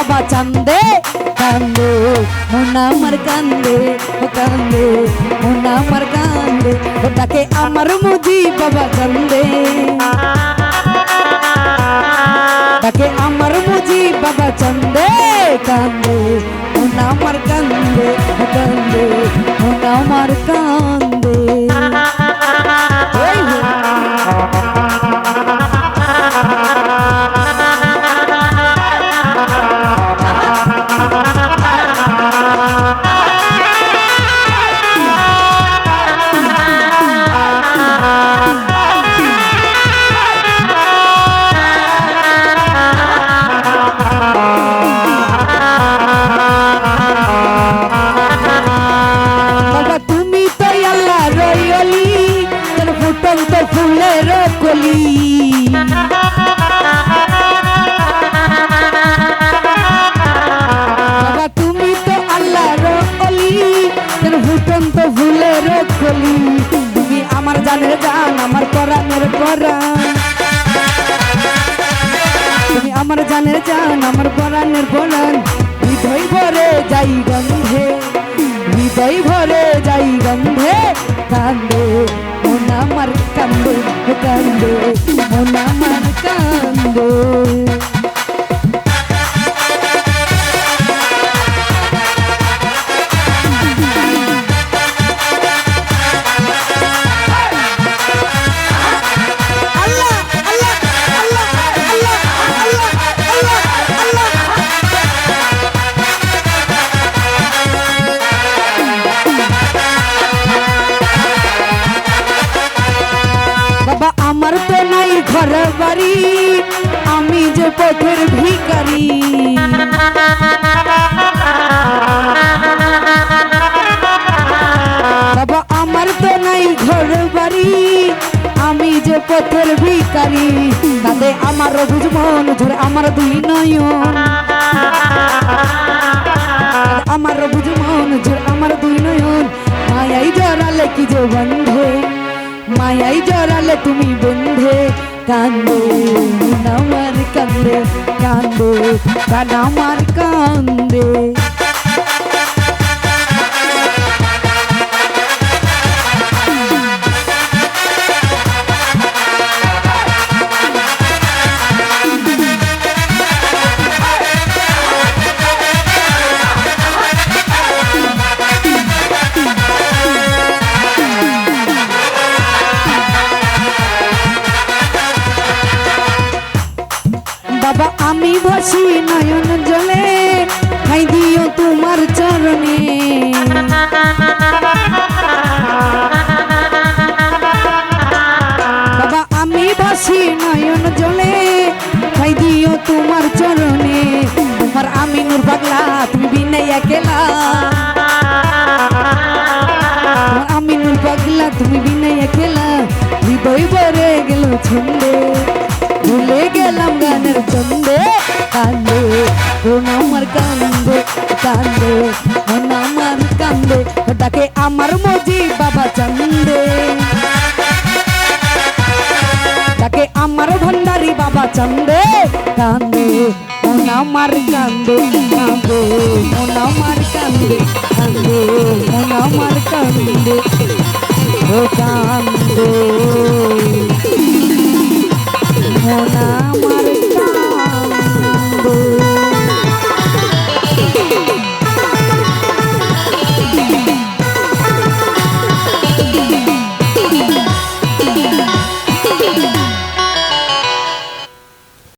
বাবা চান্দে কান্দে মোনা আমার কান্দে, ও কান্দে, মোনা আমার কান্দে ও তাকে আমার মুজি বাবা কান্দে তাকে আমার মুজি বাবা চন্দে, কান্দে, মোনা আমার কান্দে, ও কান্দে, মোনা আমার কান্দে। ফুলের কলি তুমি আমার জানের জান, আমার পরাণের পরাণ তুমি আমার জানের জান, আমার পরাণের পরাণ হৃদয় ভরে যাই গন্ধে, হৃদয় ভরে যাই গন্ধে, কান্দে, মন আমার কান্দে কান্দে, মন আমার কান্দে। আমার তো নাই ঘর বাড়ি আমি যে পথের ভিকারি বাবা, আমার তো নাই ঘর বাড়ি আমি যে পথের ভিকারি তাতে আমার বুঝমন ঝরে আমার দুই নয়ন। জড়ালে তুমি বন্ধে কান্দো আমার কান্দে কান্দো কান আমার কান্দে আমি ভাসি নয়ন জলে খাই দিও তোমার চরণে। বাবা, আমি ভাসি নয়ন জলে খাই দিও তোমার চরণে। তোমার আমি নূর পাগলা, তুমি বিনাই একেলা। তোমার আমি নূর পাগলা, তুমি বিনাই একেলা। হৃদয় ভরে গেল ছন্দে। ছন্দে কান্দে কোন আমার কান্দে কান্দে, মন আমার কান্দে ওটাকে আমার মজি বাবা চন্দে। তাকে আমার ভণ্ডারি বাবা চন্দে, কান্দে, মন আমার কান্দে কান্দে, মন আমার কান্দে কান্দে, মন আমার কান্দে কান্দে।